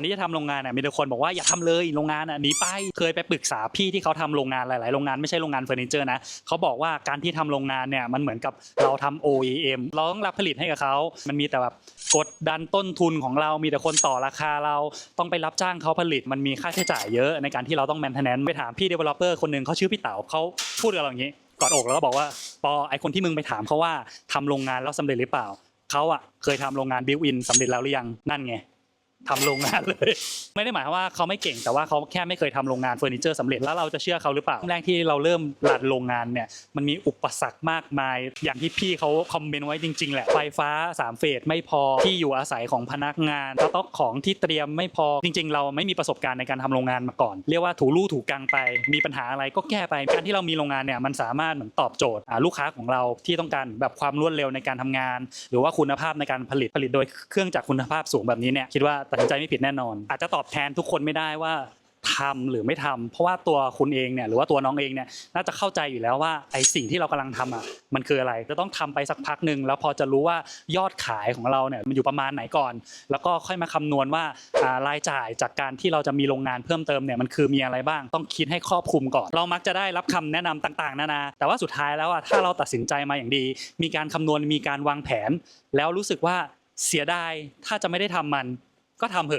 อนที่จะทำโรงงานน่ะมีแต่คนบอกว่าอย่าทำเลยโรงงานอะหนีไปเคยไปปรึกษาพี่ที่เขาทำโรงงานหลายๆโรงงานไม่ใช่โรงงานเฟอร์นิเจอร์นะเขาบอกว่าการที่ทำโรงงานเนี่ยมันเหมือนกับเราทำ OEM เราต้องรับผลิตให้กับเขามันมีแต่แบบกดดันต้นทุนของเรา มีแต่คนต่อราคาเราต้องไปรับจ้างเขาผลิตมันมีค่าใช้จ่ายเยอะในการที่เราต้อง maintenance ไปถามพี่ developer คนหนึ่งเขาชื่อพี่เต๋าเขาพูดกับเราอย่างนี้กอดอกแล้วก็บอกว่าปอไอคนที่มึงไปถามเขาว่าทำโรงงานแล้วสำเร็จหรือเปล่าเขาอะเคยทำโรงงาน built in สำเร็จแล้วหรือยังนั่นไง ทำโรงงานเลย ไม่ได้หมายความว่าเขาไม่เก่งแต่ว่าเขาแค่ไม่เคยทำโรงงานเฟอร์นิเจอร์สำเร็จแล้วเราจะเชื่อเขาหรือเปล่าแรกที่เราเริ่มรันโรงงานเนี่ยมันมีอุปสรรคมากมาย อย่างที่พี่เขาคอมเมนต์ไว้จริงๆแหละไฟฟ้า 3 เฟสไม่พอที่อยู่อาศัยของพนักงานสต็อกของที่เตรียมไม่พอจริง ๆ เราไม่มีประสบการณ์ในการทำโรงงานมาก่อน เรียกว่าถูลู่ถูกกังไป มีปัญหาอะไรก็แก้ไปการที่เรามีโรงงานเนี่ยมันสามารถเหมือนตอบโจทย์อ่าลูกค้าของเราที่ต้องการแบบความรวดเร็วในการทำงาน หรือว่าคุณภาพในการผลิตผลิตโดยเครื่องจักรคุณภาพสูงแบบนี้เนี่ยคิดว่าตัดสินใจไม่ผิดแน่นอน อาจจะตอบแทนทุกคนไม่ได้ว่าทำหรือไม่ทำเพราะว่าตัวคุณเองเนี่ยหรือว่าตัวน้องเองเนี่ยน่าจะเข้าใจอยู่แล้วว่าไอ้สิ่งที่เรากำลังทำอะมันคืออะไรจะต้องทำไปสักพักหนึ่งแล้วพอจะรู้ว่ายอดขายของเราเนี่ยมันอยู่ประมาณไหนก่อน แล้วก็ค่อยมาคำนวณว่ารายจ่ายจากการที่เราจะมีโรงงานเพิ่มเติมเนี่ยมันคือมีอะไรบ้าง ต้องคิดให้ครอบคลุมก่อน เรามักจะได้รับคำแนะนำต่างๆ นานา แต่ว่าสุดท้ายแล้วอะถ้าเราตัดสินใจมาอย่างดี มีการคำนวณมีการวางแผน แล้วรู้สึกว่าเสียดายถ้าจะไม่ได้ทำมัน ก็ทำเถอะ